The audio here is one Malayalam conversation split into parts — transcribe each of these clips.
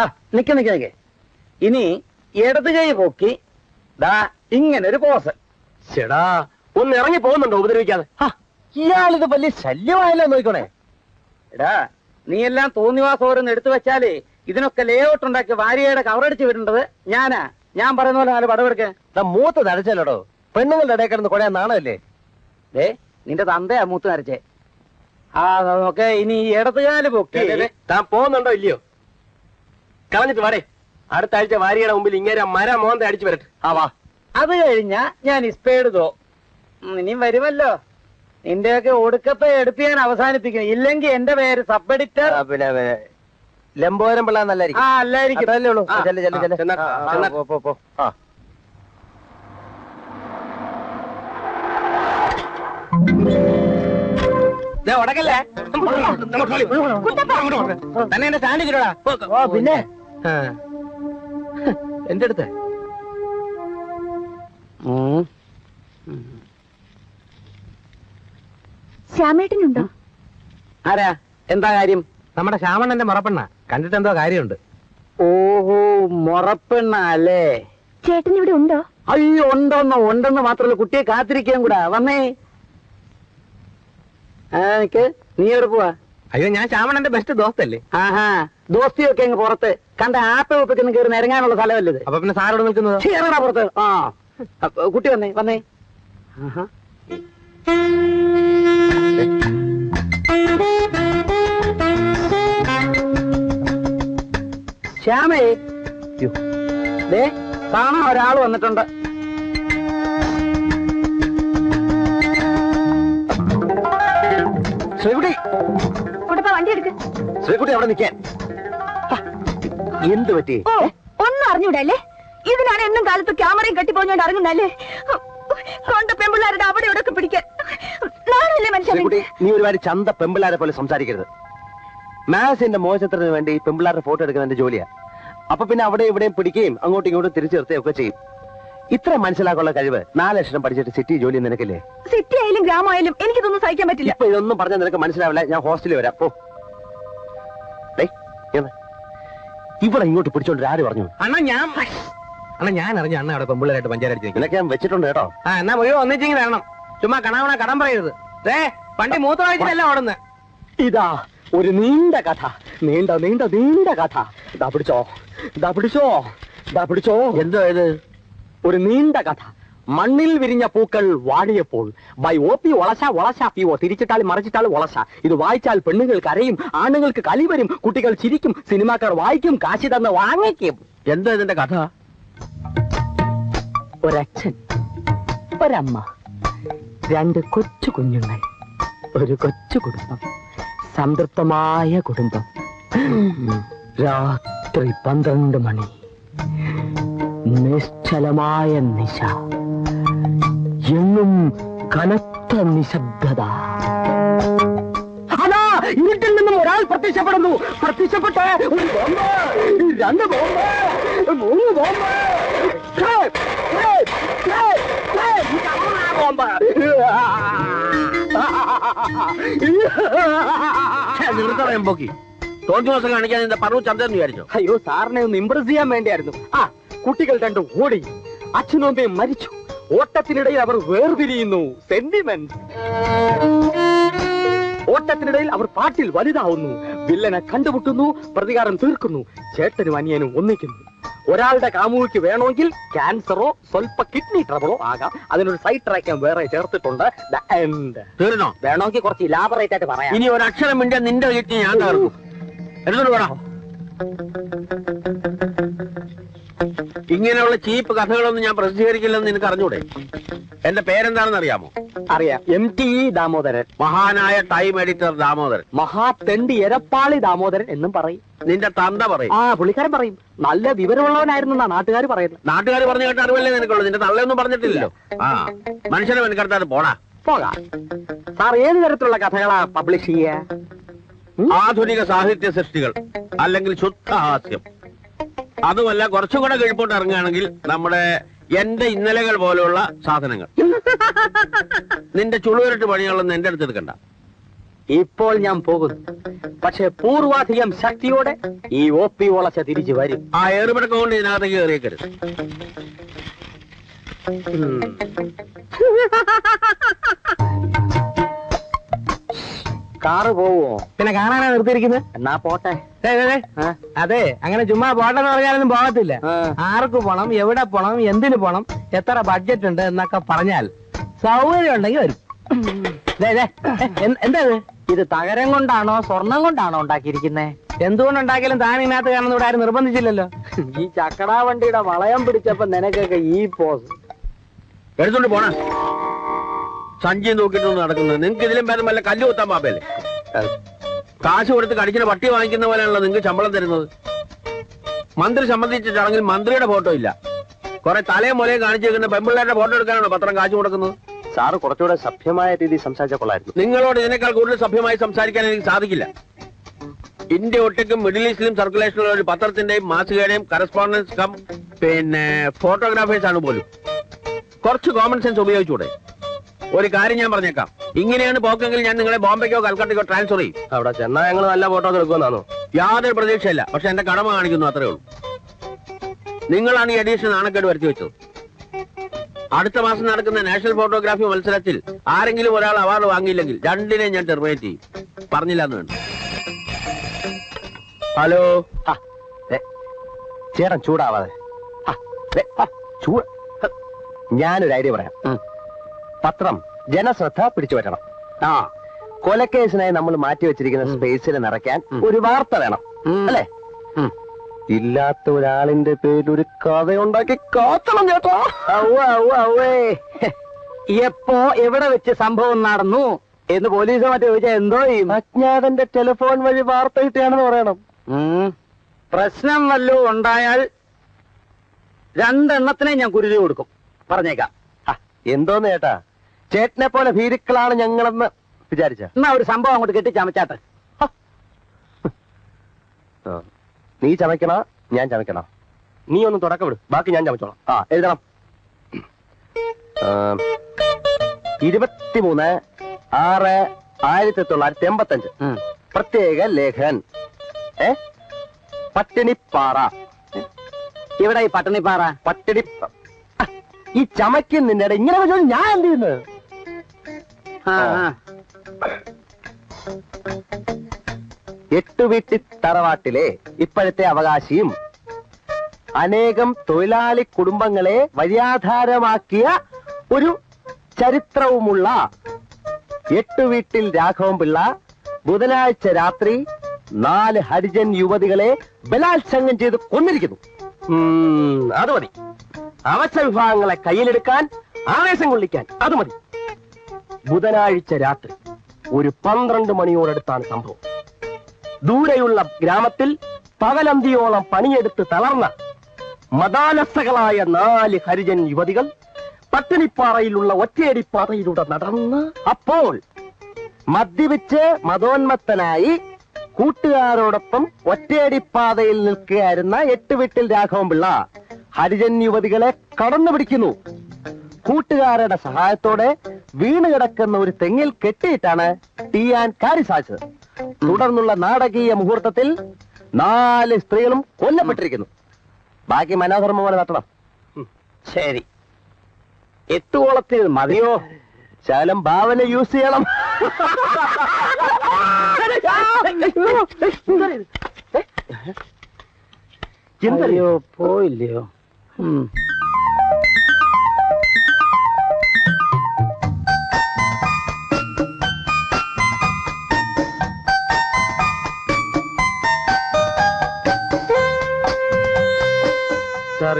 ആ നിക്ക നിക്ക നിക്ക. ഇനി ഇടത് കൈ പൊക്കി ദാ ഇങ്ങനെ ഒരു പോസ് ചേടാ ഒന്ന് ഇറങ്ങി പോകുന്നുണ്ടോ ഉപദ്രവിക്കാതെ? ഇയാളിത് വലിയ ശല്യമായല്ലോ നോക്കണേ. എടാ നീ എല്ലാം തോന്നിവാസം ഓരോന്ന് എടുത്തു വെച്ചാലേ ഇതിനൊക്കെ ലേഔട്ട് ഉണ്ടാക്കി വാര്യയുടെ കവറടിച്ച് വിടേണ്ടത് ഞാനാ. ഞാൻ പറയുന്ന പോലെ നാല് പടവെടുക്കേ മൂത്ത് നരച്ചല്ലോടോ? പെണ്ണുങ്ങളുടെ ഇടയിൽ കിടന്ന് കൊടയാൻ നാണമല്ലേ? ഏ നിന്റെ തന്തയാ മൂത്ത് നരച്ചേ. ആ ഓക്കെ ഇനി ഇടത്തുകാൽ പൊക്കി. താൻ പോകുന്നുണ്ടോ ഇല്ലയോ? കളഞ്ഞിട്ട് വരേ അടുത്ത ആഴ്ച വാരിയുടെ മുമ്പിൽ ഇങ്ങനെ മര മോന്ത അടിച്ചു വരട്ടെ. ആ വാ. അത് കഴിഞ്ഞാ ഞാൻ ഇസ്പേടുതോ ഇനിയും വരുമല്ലോ. നിന്റെയൊക്കെ ഒടുക്കത്തെ എടുത്ത് ഞാൻ അവസാനിപ്പിക്കും. ഇല്ലെങ്കിൽ എന്റെ പേര് സബ് എഡിറ്റർ പിന്നെ ലംബോരം പിള്ള ആ അല്ലായിരിക്കും. അതല്ലേ ഉള്ളൂ. ആ, ചെല്ല് ചെല്ല് ചെല്ല്. ആ, ആ, പോ, പോ, പോ. ആ. ദേ, ഉടക്കല്ലേ? തന്നെ എന്റെ സ്റ്റാൻഡ് കിട്ടോടാ പിന്നെ. എന്റെ അടുത്ത്. ശ്യാമേട്ടനുണ്ടോ? ആരാ? എന്താ കാര്യം? നമ്മുടെ ശ്യാമണ്ണന്റെ മുറപ്പെണ്ണ. കണ്ടിട്ട് എന്തോ കാര്യമുണ്ട്. ഓഹോ മുറപ്പെണ്ണ അല്ലേ? ചേട്ടൻ ഇവിടെ ഉണ്ടോ? അയ്യോ ഉണ്ടോന്നോ? ഉണ്ടെന്ന് മാത്രമല്ല കുട്ടിയെ കാത്തിരിക്കാൻ കൂടാ. വന്നേ. നീ എവിടെ പോവാ? അയ്യോ ഞാൻ ശ്യാമണ്ണന്റെ ബെസ്റ്റ് ദോസ്തല്ലേ? ആഹാ. ദോസ്തിയൊക്കെ അങ്ങ് പുറത്ത്. കണ്ട ആപ്പ് വെപ്പിക്കുന്ന കയറി നിരങ്ങാനുള്ള സ്ഥലമല്ലേ ഇത്? അപ്പൊ പിന്നെ സാറോട് നിൽക്കുന്നത്? ചേറടാ പുറത്ത്? ആ. കുട്ടി വന്നേ വന്നേ. ആഹാ. ശ്യാമേ. ദേ കാണാൻ ഒരാൾ വന്നിട്ടുണ്ട്. ശ്രീകുട്ടി. കുട്ടപ്പ വണ്ടി എടുക്ക്. ശ്രീകുട്ടി അവിടെ നിൽക്കാൻ. എന്ത് പറ്റി? ഒന്നും അറിഞ്ഞൂടല്ലേ? ഇതിനാണ് എന്നും കാലത്ത് ക്യാമറയും കെട്ടിപ്പോഞ്ഞോണ്ട് ഇറങ്ങുന്നല്ലേ? കൊണ്ട പെമ്പിള്ളാരുടെ അവിടെ ഇവിടെയൊക്കെ പിടിക്കാൻ. നാളല്ലേ മനുഷ്യൻ നീ ഒരുപാട് ചന്ത പെമ്പിള്ളാരെ പോലെ സംസാരിക്കരുത്. മാസിന്റെ മോശത്തിന് വേണ്ടി പെമ്പിള്ളാരുടെ ഫോട്ടോ എടുക്കുന്ന എന്റെ ജോലിയാ. അപ്പൊ പിന്നെ അവിടെ ഇവിടെയും പിടിക്കുകയും അങ്ങോട്ടും ഇങ്ങോട്ടും തിരിച്ചു നിർത്തുകയും ഒക്കെ ചെയ്യും. ഇത്ര മനസ്സിലാക്കാനുള്ള കഴിവ് നാല് ലക്ഷം പഠിച്ചിട്ട് സിറ്റി ജോലി നിനക്കില്ലേ? സിറ്റി ആയാലും ഗ്രാമമായാലും എനിക്കിതൊന്നും സഹിക്കാൻ പറ്റില്ല. ഇപ്പൊ ഇതൊന്നും പറഞ്ഞാൽ നിനക്ക് മനസ്സിലാവില്ല. ഞാൻ ഹോസ്റ്റലിൽ വരാം. പോ. ഇവിടെ ഇങ്ങോട്ട് പിടിച്ചോണ്ട് ആര് പറഞ്ഞു? അണ്ണാ ഞാൻ അണ്ണാ ഞാൻ അറിഞ്ഞ അണ്ണ അവിടെ പെമ്പിള്ളേരായിട്ട് പഞ്ചായത്ത് നിനക്ക് ഞാൻ വെച്ചിട്ടുണ്ട് കേട്ടോ. ആ എന്നാ മുഴുവൻ ഒന്നിച്ചെങ്കിൽ വരണം. ചുമ്മാ കണാവണ കടം പറയരുത്. ദേ പണ്ടി മൂത്ത വായിച്ചിട്ടല്ല ഓടുന്നത് ഇതാ ഒരു നീണ്ട കഥ. നീണ്ട നീണ്ട നീണ്ട കഥ. ഇതാ പിടിച്ചോ. ഇതാ പിടിച്ചോ. ദാ പിടിച്ചോ. എന്തോ ഇത്? ഒരു നീണ്ട കഥ. മണ്ണിൽ വിരിഞ്ഞ പൂക്കൾ വാടിയപ്പോൾ by O P Olassa Olassa P O തിരിച്ചിട്ടാൽ മറിച്ചിട്ടാൽ ഒളശ. ഇത് വായിച്ചാൽ പെണ്ണുങ്ങൾ കരയും ആണുങ്ങൾക്ക് കലി വരും കുട്ടികൾ ചിരിക്കും സിനിമാക്കാർ വായിക്കും കാശി തന്ന് വാങ്ങിക്കും. എന്താ ഇതിന്റെ കഥ? ഒരച്ഛൻ ഒരമ്മ രണ്ട് കൊച്ചു കുഞ്ഞുങ്ങൾ ഒരു കൊച്ചു കുടുംബം സംതൃപ്തമായ കുടുംബം. രാത്രി പന്ത്രണ്ട് മണി. നിശ്ചലമായ നിശ. എങ്ങും കനത്ത നിശബ്ദത. അതാ ഇരുട്ടിൽ നിന്നും ഒരാൾ പ്രത്യക്ഷപ്പെടുന്നു. പ്രത്യക്ഷപ്പെട്ട് ഒരു ബോംബ് രണ്ട് ബോംബ് മൂന്ന് ബോംബ്. ഛേ, ഛേ, ഛേ, ഛേ, ഇതാണ് ബോംബ്. നിർത്തണം പോക്കി തോന്നി ദിവസം കാണിക്കാൻ എന്റെ പറഞ്ഞു ചന്ദ്രൻ വിചാരിച്ചു? അയ്യോ സാറിനെ ഒന്ന് ഇമ്പ്രസ് ചെയ്യാൻ വേണ്ടിയായിരുന്നു. ആ കുട്ടികൾ രണ്ടും ഓടി. അച്ഛനും അമ്മയും മരിച്ചു. ഓട്ടത്തിനിടയിൽ അവർ വേർപിരിയുന്നു സെന്റിമെന്റ് ഓട്ടത്തിനിടയിൽ അവർ പാട്ടിൽ വലുതാവുന്നു. വില്ലനെ കണ്ടുമുട്ടുന്നു പ്രതികാരം തീർക്കുന്നു ചേട്ടനും അനിയനും ഒന്നിക്കുന്നു. ഒരാളുടെ കാമുകിക്ക് വേണമെങ്കിൽ ക്യാൻസറോ സ്വല്പ കിഡ്നി ട്രബിളോ ആകാം. അതിനൊരു സൈഡ് ട്രാക്കാൻ വേറെ ചേർത്തിട്ടുണ്ട്. തീർന്നോ? വേണമെങ്കിൽ കുറച്ച് ഇലാബറേറ്റ് ആയിട്ട് പറയാം. ഇനി ഒരു അക്ഷരം മിണ്ട നിന്റെ വീട്ടിൽ ഞാൻ ഇങ്ങനെയുള്ള ചീപ്പ് കഥകളൊന്നും ഞാൻ പ്രസിദ്ധീകരിക്കില്ലെന്ന് നിനക്ക് അറിഞ്ഞൂടെ? എന്റെ പേരെന്താണെന്ന് അറിയാമോ അറിയാം. M T E Damodaran. മഹാനായ ടൈം എഡിറ്റർ ദാമോദരൻ. മഹാതെണ്ടി എരപ്പാളി ദാമോദരൻ എന്നും പറയും. നിന്റെ തന്ത പറയും. ആ പുള്ളിക്കാരൻ പറയും. നല്ല വിവരമുള്ളവനായിരുന്നു എന്നാ നാട്ടുകാർ പറയുന്നത്. നാട്ടുകാർ പറഞ്ഞു കേട്ട അറിവല്ലേ നിനക്കുള്ളൂ. നിന്റെ തള്ളയൊന്നും പറഞ്ഞിട്ടില്ലല്ലോ. ആ മനുഷ്യനെ മെനക്കെടുത്താതെ പോടാ. പോകാം. സാർ ഏത് തരത്തിലുള്ള കഥകളാ പബ്ലിഷ് ചെയ്യ? ആധുനിക സാഹിത്യ സൃഷ്ടികൾ അല്ലെങ്കിൽ ശുദ്ധ ഹാസ്യം. അതുമല്ല കുറച്ചും കൂടെ കിഴിപ്പോട്ട് ഇറങ്ങുകയാണെങ്കിൽ നമ്മുടെ എന്റെ ഇന്നലകൾ പോലെയുള്ള സാധനങ്ങൾ. നിന്റെ ചുളുവരട്ട് പണികളൊന്നും എന്റെ അടുത്ത് എടുക്കണ്ട. ഇപ്പോൾ ഞാൻ പോകുന്നു പക്ഷെ പൂർവാധികം ശക്തിയോടെ ഈ ഒ പി വളച്ച തിരിച്ചു വരും. ആ ഏറുപടക്കം കൊണ്ട് ഇതിനകത്തേക്ക് കയറിയേക്കരുത്. കാറ് പോവോ? പിന്നെ കാണാനാ നിർത്തിയിരിക്കുന്നത് എന്നാ പോട്ടെ. ദേ, ദേ, ദേ. ആ? അതെ അങ്ങനെ ചുമ്മാ പോട്ടെന്ന് പറഞ്ഞാലൊന്നും പോകത്തില്ല. ആർക്ക് പോണം എവിടെ പോണം എന്തിനു പോണം എത്ര ബഡ്ജറ്റ് ഉണ്ട് എന്നൊക്കെ പറഞ്ഞാൽ സൗകര്യം ഉണ്ടെങ്കിൽ വരും. ദേ, ദേ, എന്താ ഇത്? ഇത് തകരം കൊണ്ടാണോ സ്വർണം കൊണ്ടാണോ ഉണ്ടാക്കിയിരിക്കുന്നേ? എന്തുകൊണ്ടുണ്ടാക്കിയാലും താൻ ഇതിനകത്ത് കാണുന്ന ഇവിടെ ആരും നിർബന്ധിച്ചില്ലല്ലോ. ഈ ചക്കടാ വണ്ടിയുടെ വളയം പിടിച്ചപ്പോ നിനക്കൊക്കെ ഈ പോസ്. എടുത്തോണ്ട് പോണ. സഞ്ചി നോക്കിയിട്ടൊന്നും നടക്കുന്നത്. നിങ്ങൾക്ക് ഇതിലും ഭേദം വല്ല കല്ല് കുത്താൻ പാപ്പല്ലേ കാശ് കൊടുത്ത് കടിക്കുന്ന പട്ടി വാങ്ങിക്കുന്ന പോലെയാണല്ലോ നിങ്ങൾക്ക് ശമ്പളം തരുന്നത്. മന്ത്രി സംബന്ധിച്ച ചടങ്ങിൽ മന്ത്രിയുടെ ഫോട്ടോ ഇല്ല. കുറെ തലയും മുലയും കാണിച്ചു വെക്കുന്ന പെമ്പിള്ളേരുടെ ഫോട്ടോ എടുക്കാനാണോ പത്രം കാശ് കൊടുക്കുന്നത്? സാറ് കുറച്ചുകൂടെ സഭ്യമായ രീതിയിൽ സംസാരിച്ച കൊള്ളായിരുന്നു നിങ്ങളോട് ഇതിനേക്കാൾ കൂടുതൽ സഭ്യമായി സംസാരിക്കാൻ എനിക്ക് സാധിക്കില്ല. ഇന്ത്യ ഒട്ടിക്കും മിഡിൽ ഈസ്റ്റിലും സർക്കുലേഷനിലുള്ള ഒരു പത്രത്തിന്റെയും മാസികയുടെയും കറസ്പോണ്ടൻസ് കം പിന്നെ ഫോട്ടോഗ്രാഫേഴ്സ് ആണ് പോലും. കുറച്ച് കോമൺ സെൻസ് ഉപയോഗിച്ചൂടെ? ഒരു കാര്യം ഞാൻ പറഞ്ഞേക്കാം. ഇങ്ങനെയാണ് പോക്കെങ്കിൽ ഞാൻ നിങ്ങളെ ബോംബെക്കോ കൽക്കട്ടയ്ക്കോ ട്രാൻസ്ഫർ ചെയ്യും. അവിടെ ചെന്നാ ഞങ്ങൾ നല്ല ഫോട്ടോ എടുക്കുമെന്നാണോ? യാതൊരു പ്രതീക്ഷയില്ല. പക്ഷെ എന്റെ കടമ കാണിക്കുന്നു അത്രേ ഉള്ളൂ. നിങ്ങളാണ് ഈ അഡീഷൻ നാണക്കേട് വരുത്തി വെച്ചത്. അടുത്ത മാസം നടക്കുന്ന നാഷണൽ ഫോട്ടോഗ്രാഫി മത്സരത്തിൽ ആരെങ്കിലും ഒരാൾ അവാർഡ് വാങ്ങിയില്ലെങ്കിൽ രണ്ടിനെ ഞാൻ ടെർമിനേറ്റ് ചെയ്യും. പറഞ്ഞില്ല എന്ന് വേണ്ട. ഹലോ. ചേട്ടൻ ചൂടാവാതെ. ഞാനൊരു ഐഡിയ പറയാം. പത്രം ജനശ്രദ്ധ പിടിച്ചു പറ്റണം. ആ കൊലക്കേസിനായി നമ്മൾ മാറ്റി വെച്ചിരിക്കുന്ന സ്പേസിൽ നിറയ്ക്കാൻ ഒരു വാർത്ത വേണം. അല്ലേ. ഇല്ലാത്ത ഒരാളിന്റെ പേരിൽ ഒരു കഥയുണ്ടാക്കി കാത്തണം ചേട്ടാ. എപ്പോ എവിടെ വെച്ച് സംഭവം നടന്നു എന്ന് പോലീസ് മറ്റേ ചോദിച്ചാൽ എന്തോ ചെയ്യും. അജ്ഞാതന്റെ ടെലിഫോൺ വഴി വാർത്ത കിട്ടിയാണെന്ന് പറയണം. പ്രശ്നം വല്ല ഉണ്ടായാൽ രണ്ടെണ്ണത്തിനെ ഞാൻ കുരുതി കൊടുക്കും. പറഞ്ഞേക്കാം. എന്തോന്ന് ചേട്ടാ? ചേട്ടനെ പോലെ ഭീരുക്കളാണ് ഞങ്ങളെന്ന് വിചാരിച്ച. എന്നാ ഒരു സംഭവം അങ്ങോട്ട് കെട്ടിച്ചമച്ചാട്ടെ നീ ചമയ്ക്കണ? ഞാൻ ചമയ്ക്കണ? നീ ഒന്ന് തുടക്കം വിട് ബാക്കി ഞാൻ ചമച്ചോളാം. ആ എഴുതണം. ഇരുപത്തിമൂന്ന് ആറ് ആയിരത്തി തൊള്ളായിരത്തി എൺപത്തഞ്ച്. പ്രത്യേക ലേഖൻ. ഏ? പട്ടിണിപ്പാറ. ഇവിടെ ഈ പട്ടിണിപ്പാറ? പട്ടിണി ഈ ചമയ്ക്കുന്നതിന്റെ ഇങ്ങനെ ഞാൻ എന്ത് ചെയ്യുന്നത് എട്ടു വീട്ടി തറവാട്ടിലെ ഇപ്പോഴത്തെ അവകാശിയും അനേകം തൊഴിലാളി കുടുംബങ്ങളെ വഴിയാധാരമാക്കിയ ഒരു ചരിത്രവുമുള്ള എട്ടു വീട്ടിൽ രാഘവൻ പിള്ള ബുധനാഴ്ച രാത്രി നാല് ഹരിജൻ യുവതികളെ ബലാത്സംഗം ചെയ്ത് കൊന്നിരിക്കുന്നു. അത് മതി. അവശ വിഭാഗങ്ങളെ കയ്യിലെടുക്കാൻ ആവേശം കൊള്ളിക്കാൻ അത് മതി. ബുധനാഴ്ച രാത്രി ഒരു പന്ത്രണ്ട് മണിയോടടുത്താണ് സംഭവം. ദൂരെയുള്ള ഗ്രാമത്തിൽ പകലന്തിയോളം പണിയെടുത്ത് തളർന്ന മതാലസകളായ നാല് ഹരിജൻ യുവതികൾ പട്ടിണിപ്പാറയിലുള്ള ഒറ്റയടിപ്പാതയിലൂടെ നടന്ന് അപ്പോൾ മദ്യപിച്ച് മതോന്മത്തനായി കൂട്ടുകാരോടൊപ്പം ഒറ്റയടിപ്പാതയിൽ നിൽക്കുകയായിരുന്ന എട്ട് വീട്ടിൽ രാഘവൻ പിള്ള ഹരിജൻ യുവതികളെ കടന്നു പിടിക്കുന്നു കൂട്ടുകാരുടെ സഹായത്തോടെ വീണ് കിടക്കുന്ന ഒരു തെങ്ങിൽ കെട്ടിയിട്ടാണ് ടീ ആൻഡ് കാരി സാധിച്ചത് തുടർന്നുള്ള നാടകീയ മുഹൂർത്തത്തിൽ നാല് സ്ത്രീകളും കൊല്ലപ്പെട്ടിരിക്കുന്നു. ബാക്കി മനോധർമ്മ പോലെ നടത്തണം ശരി. എട്ടുകോളത്തിൽ മതിയോ? ശകലം ഭാവന യൂസ് ചെയ്യണം. എന്തറിയോ പോയില്ലയോ?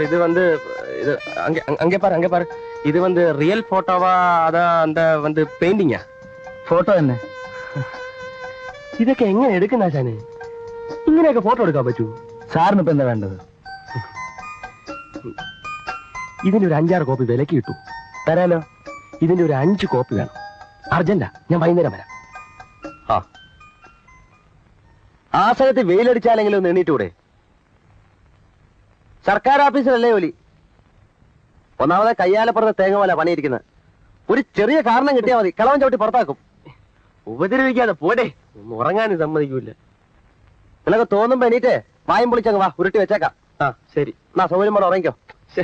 சார் இது வந்து இது அங்கே அங்கே பாரு அங்கே பாரு இது வந்து ரியல் போட்டோவா அதான் அந்த வந்து പെയിന്റിങ്ങാ ഫോട്ടോ തന്നെ ഇതൊക്കെ എങ്ങനെ എടുക്കുന്ന ആശാനെ ഇങ്ങനെയൊക്കെ ഫോട്ടോ എടുക്കാൻ പറ്റൂ സാറിന് ഇപ്പൊ എന്താ വേണ്ടത് ഇതിന്റെ ഒരു അഞ്ചാറ് കോപ്പി വിലക്ക് കിട്ടൂ തരാലോ ഇതിന്റെ ഒരു അഞ്ച് കോപ്പി വേണം അർജന്റാ ഞാൻ വൈകുന്നേരം വരാം ആ ആ സ്ഥലത്ത് വെയിലടിച്ചാലെങ്കിലും ഒന്ന് എണ്ണീറ്റൂടെ സർക്കാർ ഓഫീസിലല്ലേ ജോലി? ഒന്നാമത് കയ്യാലപ്പുറത്തെ തേങ്ങ പോലെ പണിയിരിക്കുന്നത്. ഒരു ചെറിയ കാരണം കിട്ടിയാൽ മതി. കളവൻ ചവിട്ടി പുറത്താക്കും. ഉപദ്രവിക്കാതെ പോടെ ഒന്ന് ഉറങ്ങാനും സമ്മതിക്കൂല. നിനക്ക് തോന്നുമ്പോ എണീറ്റേ വായും പൊളിച്ചങ്ങ് വാ ഉരുട്ടി വെച്ചേക്കാം. ആ ശരി. എന്നാ സൗകര്യം പോലെ ഉറങ്ങിക്കോ. ശ്ശെ,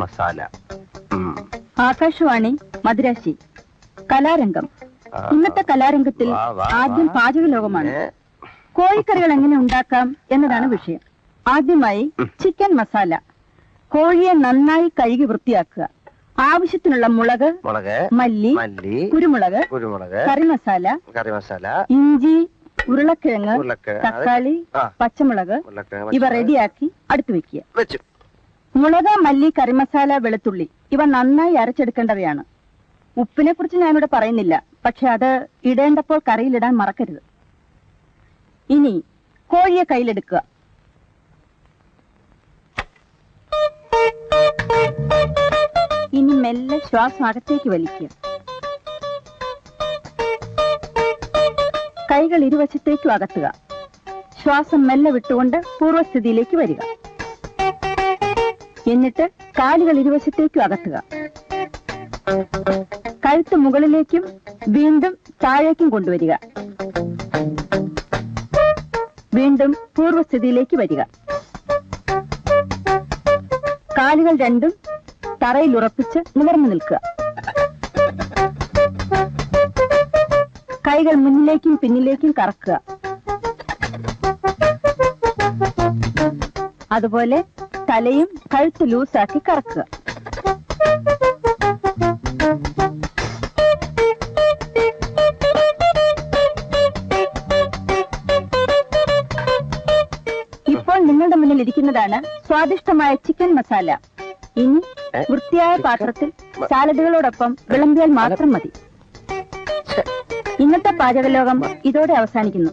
മസാല. ആകാശവാണി മദ്രാശി. കലാരംഗം. ഇന്നത്തെ കലാരംഗത്തിൽ ആദ്യം പാചക ലോകമാണ് കോഴിക്കറികൾ എങ്ങനെ ഉണ്ടാക്കാം എന്നതാണ് വിഷയം. ആദ്യമായി. ചിക്കൻ മസാല. കോഴിയെ നന്നായി കഴുകി വൃത്തിയാക്കുക. ആവശ്യത്തിനുള്ള മുളക് മുളക് മല്ലി മല്ലി കുരുമുളക് കുരുമുളക് കറി മസാല കറി മസാല ഇഞ്ചി ഉരുളക്കിഴങ്ങ് ഉരുളക്കിഴങ്ങ്, തക്കാളി പച്ചമുളക്. ഇവ റെഡിയാക്കി അടുത്ത് വെക്കുക. വെച്ചു. മുളക് മല്ലി കറിമസാല വെളുത്തുള്ളി ഇവ നന്നായി അരച്ചെടുക്കേണ്ടവയാണ്. ഉപ്പിനെ കുറിച്ച് ഞാനിവിടെ പറയുന്നില്ല. പക്ഷെ അത് ഇടേണ്ടപ്പോൾ കറിയിലിടാൻ മറക്കരുത്. ഇനി കോഴിയെ കയ്യിലെടുക്കുക. ഇനി മെല്ലെ ശ്വാസം അകത്തേക്ക് വലിക്കുക. കൈകൾ ഇരുവശത്തേക്കും അകത്തുക. ശ്വാസം മെല്ലെ വിട്ടുകൊണ്ട് പൂർവസ്ഥിതിയിലേക്ക് വരിക. എന്നിട്ട് കാലുകൾ ഇരുവശത്തേക്കും അകത്തുക കഴുത്ത് മുകളിലേക്കും വീണ്ടും താഴേക്കും കൊണ്ടുവരിക. വീണ്ടും പൂർവസ്ഥിതിയിലേക്ക് വരിക. കാലുകൾ രണ്ടും തറയിൽ ഉറപ്പിച്ച് നിവർന്നു നിൽക്കുക. കൈകൾ മുന്നിലേക്കും പിന്നിലേക്കും കറക്കുക. അതുപോലെ തലയും കഴുത്ത് ലൂസാക്കി കറക്കുക. ഇപ്പോൾ നിങ്ങളുടെ മുന്നിൽ ഇരിക്കുന്നതാണ് സ്വാദിഷ്ടമായ ചിക്കൻ മസാല. ഇനി വൃത്തിയായ പാത്രത്തിൽ സാലഡുകളോടൊപ്പം വിളമ്പിയാൽ മാത്രം മതി. ഇന്നത്തെ പാചകലോകം ഇതോടെ അവസാനിക്കുന്നു.